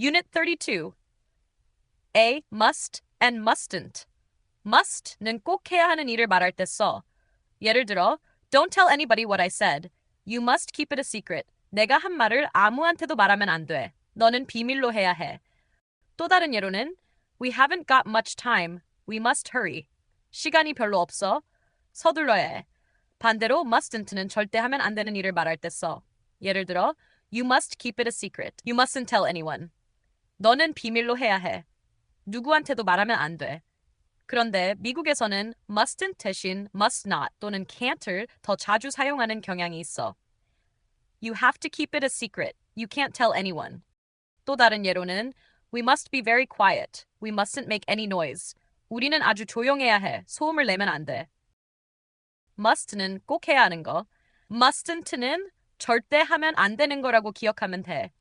Unit 32. A. must and mustn't. must는 꼭 해야 하는 일을 말할 때 써. 예를 들어, don't tell anybody what I said. You must keep it a secret. 내가 한 말을 아무한테도 말하면 안 돼. 너는 비밀로 해야 해. 또 다른 예로는 We haven't got much time. We must hurry. 시간이 별로 없어. 서둘러야 해. 반대로 mustn't는 절대 하면 안 되는 일을 말할 때 써. 예를 들어 You must keep it a secret. You mustn't tell anyone. 너는 비밀로 해야 해. 누구한테도 말하면 안 돼. 그런데 미국에서는 mustn't 대신 must not 또는 can't을 더 자주 사용하는 경향이 있어. You have to keep it a secret. You can't tell anyone. 또 다른 예로는 We must be very quiet. We mustn't make any noise. 우리는 아주 조용해야 해. 소음을 내면 안 돼. must는 꼭 해야 하는 거. mustn't는 절대 하면 안 되는 거라고 기억하면 돼.